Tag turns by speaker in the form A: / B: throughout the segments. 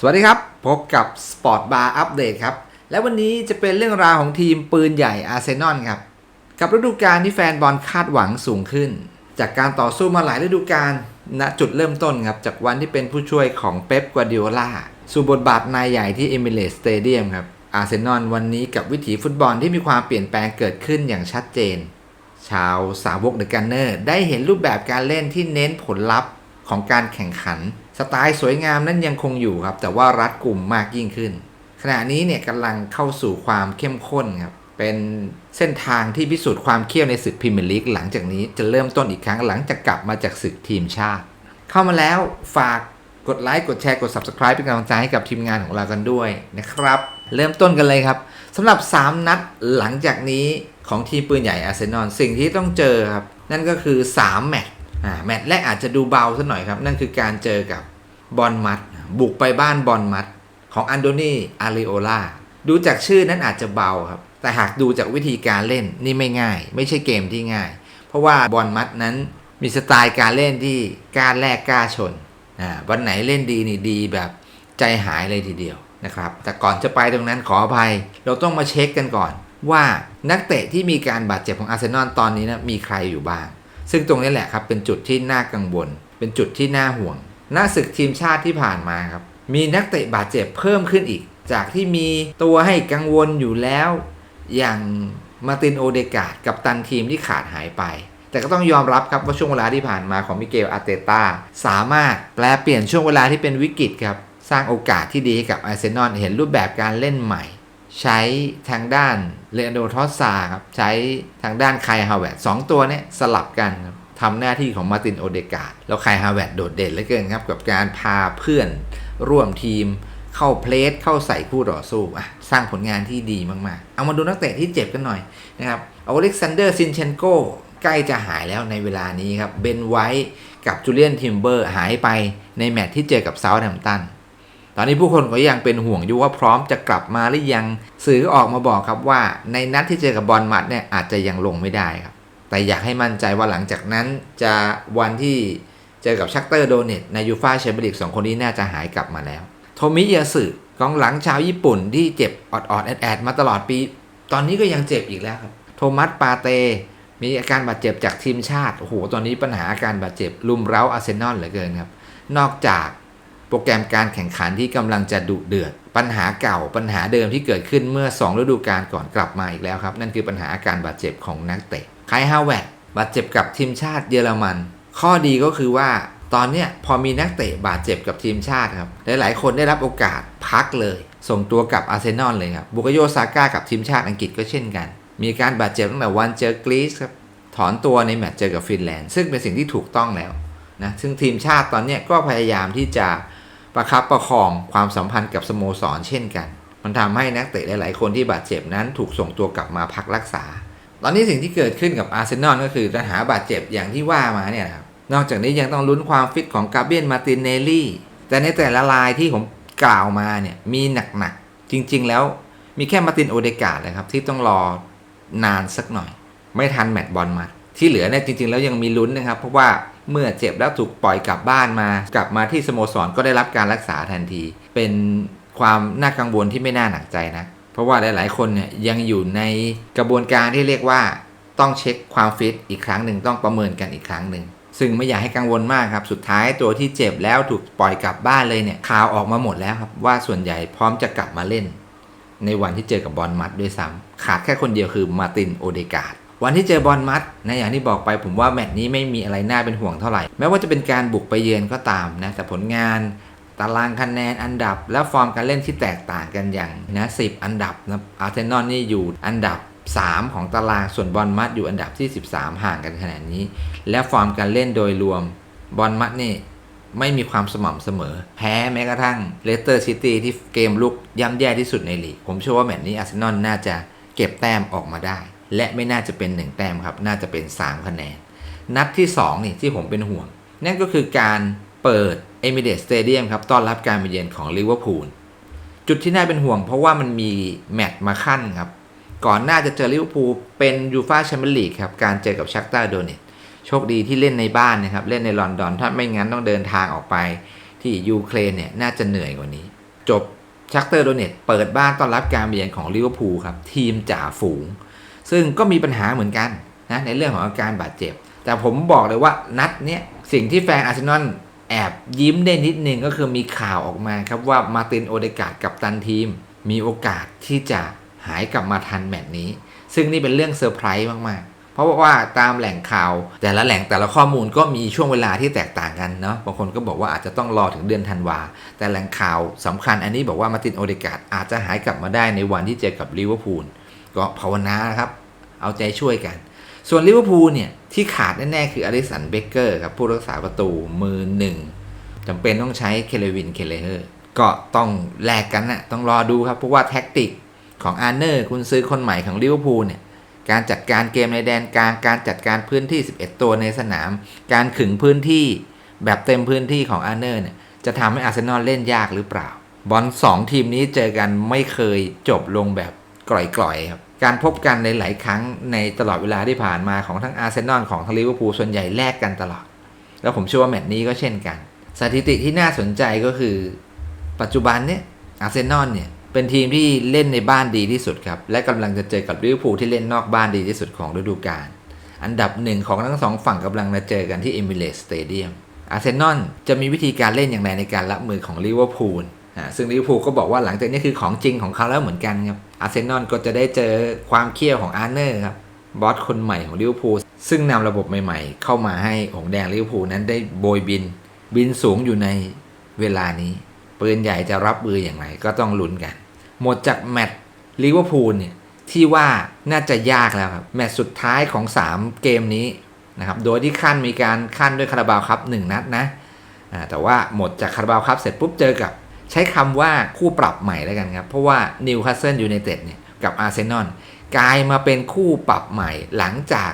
A: สวัสดีครับ พบกับ Sport Bar Update ครับ และวันนี้จะเป็นเรื่องราวของทีมปืนใหญ่อาร์เซนอลครับ กับฤดูกาลที่แฟนบอลคาดหวังสูงขึ้น จากการต่อสู้มาหลายฤดูกาลณจุดเริ่มต้นครับ จากวันที่เป็นผู้ช่วยของเป๊ปกวาดิโอลาสู่บทบาทนายใหญ่ที่เอมิเรตสเตเดียมครับอาร์เซนอลวันนี้กับวิถีฟุตบอลที่มีความเปลี่ยนแปลงเกิดขึ้นอย่างชัดเจน ชาวสาวกเดอะกันเนอร์ได้เห็นรูปแบบการเล่นที่เน้นผลลัพธ์ของการแข่งขัน สไตล์สวยงามนั้นยังคงอยู่ครับ แต่ว่ารัดกลุ่มมากยิ่งขึ้น ขณะนี้เนี่ยกำลังเข้าสู่ความเข้มข้นครับเป็นเส้นทางที่พิสูจน์ความเขี้ยวในศึกพรีเมียร์ลีกหลังจากนี้จะเริ่มต้นอีกครั้งหลังจากกลับมาจากศึกทีมชาติ เข้ามาแล้วฝากกดไลค์กดแชร์กด Subscribe เป็นกำลังใจให้กับทีมงานของเรากันด้วยนะครับ เริ่มต้นกันเลยครับสำหรับ 3 นัดหลังจากนี้ของทีมปืนใหญ่อาร์เซนอลสิ่งที่ต้องเจอครับ นั่นก็คือ 3 แมตช์ อ่าแมตช์แรกอาจจะดูเบาสักหน่อยครับ นั่นคือการเจอกับบอลมัด บุกไปบ้านบอลมัด ของอันโดนีอาริโอลาดูจากชื่อนั้นอาจจะเบาครับ แต่หากดูจากวิธีการเล่นนี่ไม่ง่าย ไม่ใช่เกมที่ง่าย เพราะว่าบอลมัดนั้นมีสไตล์การเล่นที่กล้าแลกกล้าชนอ่าวันไหนเล่นดีนี่ดีแบบใจหายเลยทีเดียวนะครับ แต่ก่อนจะไปตรงนั้นขออภัย เราต้องมาเช็คกันก่อน ว่านักเตะที่มีการบาดเจ็บของอาร์เซนอลตอนนี้นะมีใครอยู่บ้าง ซึ่งตรงนี้แหละครับเป็นจุดที่น่ากังวล เป็นจุดที่น่าห่วงหน้าศึกทีมชาติที่ผ่านมาครับ มีนักเตะบาดเจ็บเพิ่มขึ้นอีก จากที่มีตัวให้กังวลอยู่แล้ว อย่างมาตินโอเดกาดกับตันทีมที่ขาดหายไป แต่ก็ต้องยอมรับครับว่าช่วงเวลาที่ผ่านมาของมิเกลอาเตตาสามารถแปลเปลี่ยนช่วงเวลาที่เป็นวิกฤตครับ สร้างโอกาสที่ดีให้กับอาร์เซนอลเห็นรูปแบบการเล่นใหม่ ใช้ทางด้านเลอันโดทอสซาครับ ใช้ทางด้านไคฮาวเวตสองตัวเนี้สลับกันครับทำหน้าที่ของมาตินโอเดกาดแล้วไคฮาวเวตโดดเด่นเหลือเกินครับ กับการพาเพื่อนร่วมทีมเข้าเพลสเข้าใส่คู่ต่อสู้อะสร้างผลงานที่ดีมากๆ เอามาดูนักเตะที่เจ็บกันหน่อยนะครับอเล็กซานเดอร์ซินเชนโกใกล้จะหายแล้วในเวลานี้ครับเบนไวท์กับจูเลียนทิมเบอร์หายไปในแมตช์ที่เจอกับเซาท์แฮมป์ตัน ตอนนี้ผู้คนก็ยังเป็นห่วงอยู่ว่าพร้อมจะกลับมาหรือยังสื่อออกมาบอกครับว่า ในนัดที่เจอกับบอลมัดเนี่ยอาจจะยังลงไม่ได้ครับ แต่อยากให้มั่นใจว่าหลังจากนั้นจะวันที่เจอกับชักเตอร์โดเนตในยูฟาแชมเปี้ยนลีกสองคนนี้น่าจะหายกลับมาแล้ว โทมิยาสึกองหลังชาวญี่ปุ่นที่เจ็บออดๆแอดๆมาตลอดปี ตอนนี้ก็ยังเจ็บอีกแล้วครับ โทมัสปาเตมีอาการบาดเจ็บจากทีมชาติ โอ้โห ตอนนี้ปัญหาอาการบาดเจ็บลุมเร้าอาร์เซนอลเหลือเกินครับ นอกจาก โปรแกรมการแข่งขันที่กำลังจะดุเดือด ปัญหาเก่าปัญหาเดิมที่เกิดขึ้นเมื่อ 2 ฤดูกาลก่อนกลับมาอีกแล้วครับ นั่นคือปัญหาอาการบาดเจ็บของนักเตะไคฮาวเวตบาดเจ็บกับทีมชาติเยอรมัน ข้อดีก็คือว่าตอนเนี้ยพอมีนักเตะบาดเจ็บกับทีมชาติครับหลายๆ คนได้รับโอกาสพักเลย ส่งตัวกลับอาร์เซนอลเลยครับบุกโยซาก้ากับทีมชาติอังกฤษก็เช่นกัน มีการบาดเจ็บตั้งแต่วันเจอกรีซครับถอนตัวในแมตช์เจอกับฟินแลนด์ซึ่งเป็นสิ่งที่ถูกต้องแล้วนะซึ่งทีมชาติตอนนี้ก็พยายามที่จะ ประคับประคองความสัมพันธ์กับสโมสรเช่นกัน มันทำให้นักเตะหลาย ๆ คนที่บาดเจ็บนั้นถูกส่งตัวกลับมาพักรักษา ตอนนี้สิ่งที่เกิดขึ้นกับอาร์เซนอลก็คือปัญหาบาดเจ็บอย่างที่ว่ามาเนี่ยครับ นอกจากนี้ยังต้องลุ้นความฟิตของกาเบียนมาตินเนลลี่ แต่ในแต่ละรายที่ผมกล่าวมาเนี่ยมีหนัก ๆ จริง ๆ แล้วมีแค่มาตินโอเดกาดนะครับที่ต้องรอนานสักหน่อย ไม่ทันแมตช์บอลมา ที่เหลือเนี่ยจริง ๆ แล้วยังมีลุ้นนะครับ เพราะว่า เมื่อเจ็บแล้วถูกปล่อยกลับบ้านมา กลับมาที่สโมสรก็ได้รับการรักษาทันที เป็นความน่ากังวลที่ไม่น่าหนักใจนะ เพราะว่าหลาย ๆ คนเนี่ยยังอยู่ในกระบวนการที่เรียกว่าต้องเช็คความฟิตอีกครั้งหนึ่งต้องประเมินกันอีกครั้งหนึ่งซึ่งไม่อยากให้กังวลมากครับ สุดท้ายตัวที่เจ็บแล้วถูกปล่อยกลับบ้านเลยเนี่ยข่าวออกมาหมดแล้วครับว่าส่วนใหญ่พร้อมจะกลับมาเล่น ในวันที่เจอกับบอลมัดด้วยซ้ำขาดแค่คนเดียวคือมาร์ตินโอเดกาด วันที่เจอบอลมัดนะอย่างที่บอกไปผมว่าแมตช์นี้ไม่มีอะไรน่าเป็นห่วงเท่าไหร่ แม้ว่าจะเป็นการบุกไปเยือนก็ตามนะแต่ผลงานตารางคะแนนอันดับ และฟอร์มการเล่นที่แตกต่างกันอย่างนะสิอันดับนะอาร์เซนอลนี่อยู่อันดับ 3 ของตารางส่วนบอลมัดอยู่อันดับที่ 13 ห่างกันขนาดนี้ และฟอร์มการเล่นโดยรวมบอลมัดนี่ไม่มีความสม่ำเสมอ แพ้แม้กระทั่งเลสเตอร์ซิตี้ที่เกมลุกย่ำแย่ที่สุดในลีกผมเชื่อว่าแมตช์นี้อาร์เซนอลน่าจะเก็บแต้มออกมาได้ และไม่น่าจะเป็น 1 แต้มครับ น่าจะเป็น 3 คะแนน นัดที่ 2 นี่ที่ผมเป็นห่วง นั่นก็คือการเปิดเอมิเดสสเตเดียมครับ ต้อนรับการมาเยือนของลิเวอร์พูล จุดที่น่าเป็นห่วงเพราะว่ามันมีแมตช์มาขั้นครับ ก่อนหน้าจะเจอลิเวอร์พูลเป็นยูฟาแชมเปี้ยนลีกครับ การเจอกับชักตาโดเนตโชคดีที่เล่นในบ้านนะครับ เล่นในลอนดอน ถ้าไม่งั้นต้องเดินทางออกไปที่ยูเครนเนี่ยน่าจะเหนื่อยกว่านี้ จบชักเตอร์โดเนตเปิดบ้านต้อนรับการเยือนของลิเวอร์พูลครับทีมจ่าฝูง ซึ่งก็มีปัญหาเหมือนกันนะในเรื่องของอาการบาดเจ็บ แต่ผมบอกเลยว่านัดเนี้ยสิ่งที่แฟนอาร์เซนอลแอบยิ้มได้นิดนึงก็คือมีข่าวออกมาครับว่ามาตินโอเดกาดกับตันทีม มีโอกาสที่จะหายกลับมาทันแมตช์นี้ ซึ่งนี่เป็นเรื่องเซอร์ไพรส์มากๆ เพราะว่าตามแหล่งข่าว แต่ละแหล่งแต่ละข้อมูลก็มีช่วงเวลาที่แตกต่างกันเนาะบางคนก็บอกว่าอาจจะต้องรอถึงเดือนธันวา แต่แหล่งข่าวสำคัญอันนี้บอกว่ามาตินโอเดกาดอาจจะหายกลับมาได้ในวันที่เจอกับลิเวอร์พูล ก็ภาวนาครับ เอาใจช่วยกัน ส่วนลิเวอร์พูลเนี่ย ที่ขาดแน่ๆ คืออลิสันเบเกอร์ครับ ผู้รักษาประตูมือหนึ่งจำเป็นต้องใช้เคเลวินเคเลเฮอร์ก็ต้องแลกกันนะต้องรอดูครับเพราะว่าแท็กติกของอาร์เนอร์คุณซื้อคนใหม่ของลิเวอร์พูลเนี่ยการจัดการเกมในแดนกลางการจัดการพื้นที่ 11 ตัวในสนาม การขึงพื้นที่แบบเต็มพื้นที่ของอาร์เนอร์เนี่ยจะทำให้อาร์เซนอลเล่นยากหรือเปล่า บอล2ทีมนี้เจอกันไม่เคยจบลงแบบกร่อยๆครับ การพบกันในหลายครั้งในตลอดเวลาที่ผ่านมาของทั้งอาร์เซนอลของทั้งลิเวอร์พูลส่วนใหญ่แลกกันตลอด แล้วผมเชื่อว่าแมตช์นี้ก็เช่นกัน สถิติที่น่าสนใจก็คือ ปัจจุบันเนี่ยอาร์เซนอลเนี่ยเป็นทีมที่เล่นในบ้านดีที่สุดครับ และกำลังจะเจอกับลิเวอร์พูลที่เล่นนอกบ้านดีที่สุดของฤดูกาลอันดับหนึ่งของทั้งสองฝั่งกำลังมาเจอกันที่เอมิเรตสเตเดียมอาร์เซนอลจะมีวิธีการเล่นอย่างไรในการรับมือของลิเวอร์พูลซึ่งลิเวอร์พูลก็บอกว่าหลังจากนี้คือของจริงของเขาแล้วเหมือนกันครับ อาร์เซนอลก็จะได้เจอความเขี้ยวของอาร์เนอร์ครับบอสคนใหม่ของลิเวอร์พูลซึ่งนำระบบใหม่ๆ เข้ามาให้หงแดงลิเวอร์พูลนั้นได้โบยบิน บินสูงอยู่ในเวลานี้ ปืนใหญ่จะรับมืออย่างไรก็ต้องลุ้นกัน หมดจากแมตช์ลิเวอร์พูลเนี่ยที่ว่าน่าจะยากแล้วครับ แมตช์สุดท้ายของ 3 เกมนี้นะครับโดยที่ขั้นมีการขั้นด้วยคาราบาวครับ1นัดนะแต่ว่าหมดจากคาราบาวครับเสร็จปุ๊บเจอกับ ใช้คำว่าคู่ปรับใหม่แล้วกันครับ เพราะว่านิวคาสเซิลยูไนเต็ดเนี่ยกับอาร์เซนอลกลายมาเป็นคู่ปรับใหม่หลังจาก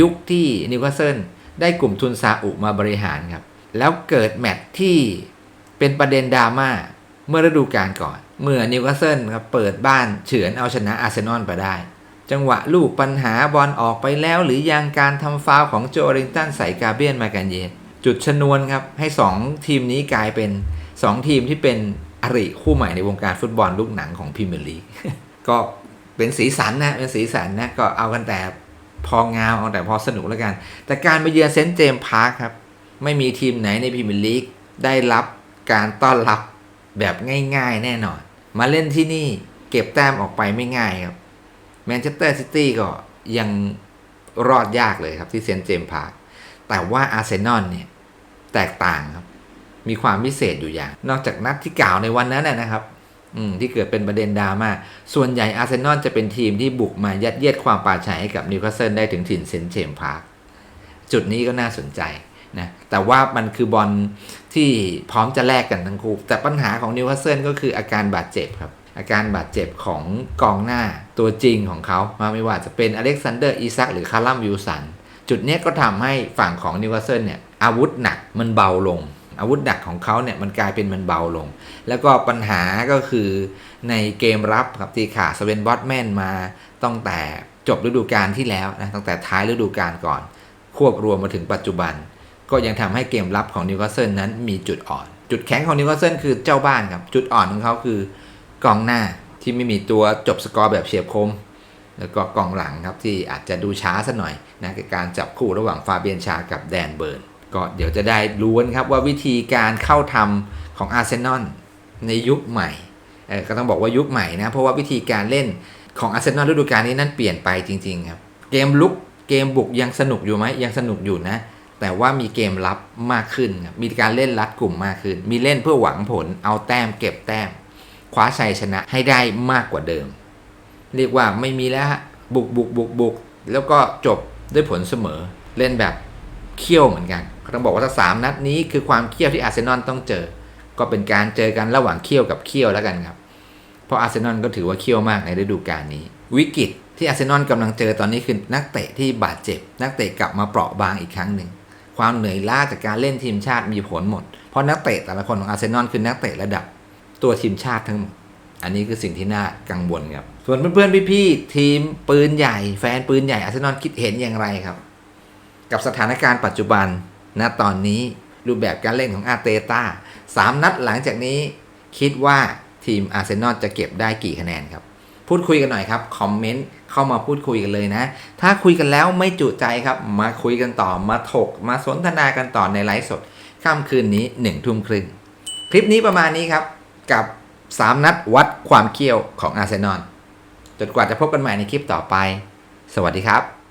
A: ยุคที่นิวคาสเซิลได้กลุ่มทุนซาอุมาบริหารครับ แล้วเกิดแมตช์ที่เป็นประเด็นดราม่าเมื่อฤดูกาลก่อน เมื่อนิวคาสเซิลครับเปิดบ้านเฉือนเอาชนะอาร์เซนอลไปได้ จังหวะลูกปัญหาบอลออกไปแล้ว หรือยังการทำฟาวของโจอริงตันใส่กาเบียนมากันเยนจุดชนวนครับให้ 2 ทีมนี้กลายเป็น 2ทีมที่เป็นอริคู่ใหม่ในวงการฟุตบอลลูกหนังของพรีเมียร์ลีกก็เป็นสีสันนะเป็นสีสันนะก็เอากันแต่พองามเอาแต่พอสนุกแล้วกัน แต่การไปเยือนเซนต์เจมส์พาร์คครับ ไม่มีทีมไหนในพรีเมียร์ลีกได้รับการต้อนรับแบบง่ายๆ แน่นอน มาเล่นที่นี่เก็บแต้มออกไปไม่ง่ายครับแมนเชสเตอร์ซิตี้ก็ยังรอดยากเลยครับที่เซนต์เจมส์พาร์คแต่ว่าอาร์เซนอลเนี่ยแตกต่างครับ มีความพิเศษอยู่อย่าง นอกจากนัดที่กล่าวในวันนั้นนะนะครับอืที่เกิดเป็นประเด็นดราม่า ส่วนใหญ่อาร์เซนอลจะเป็นทีมที่บุกมายัดเยียดความป่าชัยให้กับนิวคาสเซิลได้ถึงถิ่นเซนต์เจมส์พาร์คจุดนี้ก็น่าสนใจนะแต่ว่ามันคือบอลที่พร้อมจะแลกกันทั้งคู่ แต่ปัญหาของนิวคาสเซิลก็คืออาการบาดเจ็บครับ อาการบาดเจ็บของกองหน้าตัวจริงของเขามาไม่ว่าจะเป็นอเล็กซานเดอร์อีซักหรือคาร์ลัมวิลสันจุดนี้ก็ทำให้ฝั่งของนิวคาสเซิลเนี่ยอาวุธหนักมันเบาลง อาวุธหนักของเขาเนี่ยมันกลายเป็นมันเบาลง แล้วก็ปัญหาก็คือในเกมรับครับที่ขาดสเวนบอตแมนมาตั้งแต่จบฤดูกาลที่แล้วนะตั้งแต่ท้ายฤดูกาลก่อน ควบรวมมาถึงปัจจุบัน ก็ยังทำให้เกมรับของนิวคาสเซิลนั้นมีจุดอ่อน จุดแข็งของนิวคาสเซิลคือเจ้าบ้านครับจุดอ่อนของเขาคือกองหน้าที่ไม่มีตัวจบสกอร์แบบเฉียบคม แล้วก็กองหลังครับที่อาจจะดูช้าสัหน่อยนะการจับคู่ระหว่างฟาเบียนชากับแดนเบิร์น ก็เดี๋ยวจะได้รู้กันครับว่าวิธีการเข้าทำของอาร์เซนอลในยุคใหม่ก็ต้องบอกว่ายุคใหม่นะ เพราะว่าวิธีการเล่นของอาร์เซนอลฤดูกาลนี้นั้นเปลี่ยนไปจริงๆครับ เกมลุกเกมบุกยังสนุกอยู่ไหมยังสนุกอยู่นะ แต่ว่ามีเกมรับมากขึ้น มีการเล่นรัดกลุ่มมากขึ้น มีเล่นเพื่อหวังผลเอาแต้มเก็บแต้ม คว้าชัยชนะให้ได้มากกว่าเดิม เรียกว่าไม่มีแล้วฮะบุกบุกบุกบุกแล้วก็จบด้วยผลเสมอเล่นแบบ เขี้ยวเหมือนกันต้องบอกว่าถ้าสามนัดนี้คือความเขี้ยวที่อาร์เซนอลต้องเจอ ก็เป็นการเจอกันระหว่างเขี้ยวกับเขี้ยวแล้วกันครับ เพราะอาร์เซนอลก็ถือว่าเขี้ยวมากในฤดูกาลนี้ วิกฤตที่อาร์เซนอลกำลังเจอตอนนี้คือนักเตะที่บาดเจ็บ นักเตะกลับมาเปราะบางอีกครั้งหนึ่งความเหนื่อยล้าจากการเล่นทีมชาติมีผลหมด เพราะนักเตะแต่ละคนของอาร์เซนอลคือนักเตะระดับตัวทีมชาติทั้งหมด อันนี้คือสิ่งที่น่ากังวลครับ ส่วนเพื่อนๆพี่ๆทีมปืนใหญ่ แฟนปืนใหญ่อาร์เซนอลคิดเห็นอย่างไรครับ กับสถานการณ์ปัจจุบันณตอนนี้รูปแบบการเล่นของอาร์เตต้าสามนัดหลังจากนี้ คิดว่าทีมอาร์เซนอลจะเก็บได้กี่คะแนนครับ พูดคุยกันหน่อยครับ คอมเมนต์เข้ามาพูดคุยกันเลยนะ ถ้าคุยกันแล้วไม่จุใจครับ มาคุยกันต่อมาถก มาสนทนากันต่อในไลฟ์สดค่ำคืนนี้หนึ่งทุ่มครึ่งคลิปนี้ประมาณนี้ครับกับ 3 นัดวัดความเขี้ยวของอาร์เซนอลจนกว่าจะพบกันใหม่ในคลิปต่อไป สวัสดีครับ